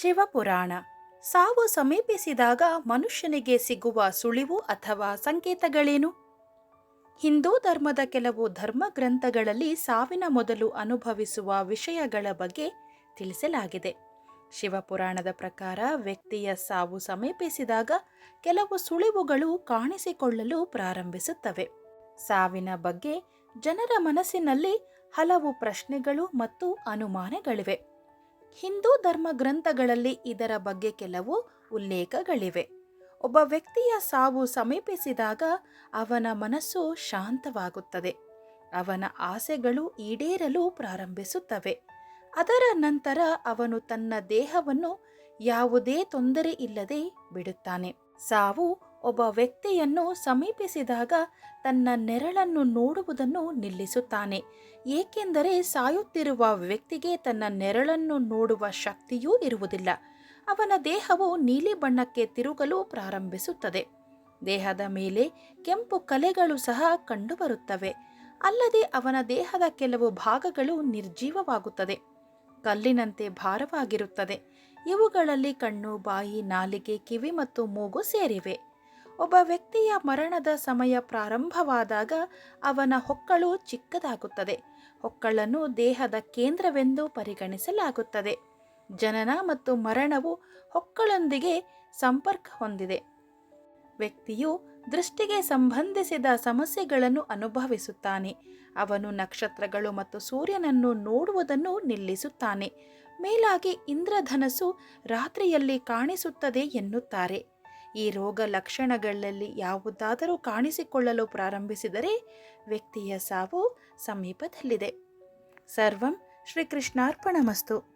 ಶಿವಪುರಾಣ. ಸಾವು ಸಮೀಪಿಸಿದಾಗ ಮನುಷ್ಯನಿಗೆ ಸಿಗುವ ಸುಳಿವು ಅಥವಾ ಸಂಕೇತಗಳೇನು? ಹಿಂದೂ ಧರ್ಮದ ಕೆಲವು ಧರ್ಮ ಗ್ರಂಥಗಳಲ್ಲಿ ಸಾವಿನ ಮೊದಲು ಅನುಭವಿಸುವ ವಿಷಯಗಳ ಬಗ್ಗೆ ತಿಳಿಸಲಾಗಿದೆ. ಶಿವಪುರಾಣದ ಪ್ರಕಾರ ವ್ಯಕ್ತಿಯ ಸಾವು ಸಮೀಪಿಸಿದಾಗ ಕೆಲವು ಸುಳಿವುಗಳು ಕಾಣಿಸಿಕೊಳ್ಳಲು ಪ್ರಾರಂಭಿಸುತ್ತವೆ. ಸಾವಿನ ಬಗ್ಗೆ ಜನರ ಮನಸ್ಸಿನಲ್ಲಿ ಹಲವು ಪ್ರಶ್ನೆಗಳು ಮತ್ತು ಅನುಮಾನಗಳಿವೆ. ಹಿಂದೂ ಧರ್ಮ ಗ್ರಂಥಗಳಲ್ಲಿ ಇದರ ಬಗ್ಗೆ ಕೆಲವು ಉಲ್ಲೇಖಗಳಿವೆ. ಒಬ್ಬ ವ್ಯಕ್ತಿಯ ಸಾವು ಸಮೀಪಿಸಿದಾಗ ಅವನ ಮನಸ್ಸು ಶಾಂತವಾಗುತ್ತದೆ. ಅವನ ಆಸೆಗಳು ಈಡೇರಲು ಪ್ರಾರಂಭಿಸುತ್ತವೆ. ಅದರ ನಂತರ ಅವನು ತನ್ನ ದೇಹವನ್ನು ಯಾವುದೇ ತೊಂದರೆ ಇಲ್ಲದೆ ಬಿಡುತ್ತಾನೆ. ಸಾವು ಒಬ್ಬ ವ್ಯಕ್ತಿಯನ್ನು ಸಮೀಪಿಸಿದಾಗ ತನ್ನ ನೆರಳನ್ನು ನೋಡುವುದನ್ನು ನಿಲ್ಲಿಸುತ್ತಾನೆ. ಏಕೆಂದರೆ ಸಾಯುತ್ತಿರುವ ವ್ಯಕ್ತಿಗೆ ತನ್ನ ನೆರಳನ್ನು ನೋಡುವ ಶಕ್ತಿಯೂ ಇರುವುದಿಲ್ಲ. ಅವನ ದೇಹವು ನೀಲಿ ಬಣ್ಣಕ್ಕೆ ತಿರುಗಲು ಪ್ರಾರಂಭಿಸುತ್ತದೆ. ದೇಹದ ಮೇಲೆ ಕೆಂಪು ಕಲೆಗಳು ಸಹ ಕಂಡುಬರುತ್ತವೆ. ಅಲ್ಲದೆ ಅವನ ದೇಹದ ಕೆಲವು ಭಾಗಗಳು ನಿರ್ಜೀವವಾಗುತ್ತದೆ. ಕಲ್ಲಿನಂತೆ ಭಾರವಾಗಿರುತ್ತದೆ. ಇವುಗಳಲ್ಲಿ ಕಣ್ಣು, ಬಾಯಿ, ನಾಲಿಗೆ, ಕಿವಿ ಮತ್ತು ಮೂಗು ಸೇರಿವೆ. ಒಬ್ಬ ವ್ಯಕ್ತಿಯ ಮರಣದ ಸಮಯ ಪ್ರಾರಂಭವಾದಾಗ ಅವನ ಹೊಕ್ಕಳು ಚಿಕ್ಕದಾಗುತ್ತದೆ. ಹೊಕ್ಕಳನ್ನು ದೇಹದ ಕೇಂದ್ರವೆಂದು ಪರಿಗಣಿಸಲಾಗುತ್ತದೆ. ಜನನ ಮತ್ತು ಮರಣವು ಹೊಕ್ಕಳೊಂದಿಗೆ ಸಂಪರ್ಕ ಹೊಂದಿದೆ. ವ್ಯಕ್ತಿಯು ದೃಷ್ಟಿಗೆ ಸಂಬಂಧಿಸಿದ ಸಮಸ್ಯೆಗಳನ್ನು ಅನುಭವಿಸುತ್ತಾನೆ. ಅವನು ನಕ್ಷತ್ರಗಳು ಮತ್ತು ಸೂರ್ಯನನ್ನು ನೋಡುವುದನ್ನು ನಿಲ್ಲಿಸುತ್ತಾನೆ. ಮೇಲಾಗಿ ಇಂದ್ರಧನಸ್ಸು ರಾತ್ರಿಯಲ್ಲಿ ಕಾಣಿಸುತ್ತದೆ ಎನ್ನುತ್ತಾರೆ. ಈ ರೋಗ ಲಕ್ಷಣಗಳಲ್ಲಿ ಯಾವುದಾದರೂ ಕಾಣಿಸಿಕೊಳ್ಳಲು ಪ್ರಾರಂಭಿಸಿದರೆ ವ್ಯಕ್ತಿಯ ಸಾವು ಸಮೀಪದಲ್ಲಿದೆ. ಸರ್ವಂ ಶ್ರೀಕೃಷ್ಣಾರ್ಪಣಮಸ್ತು.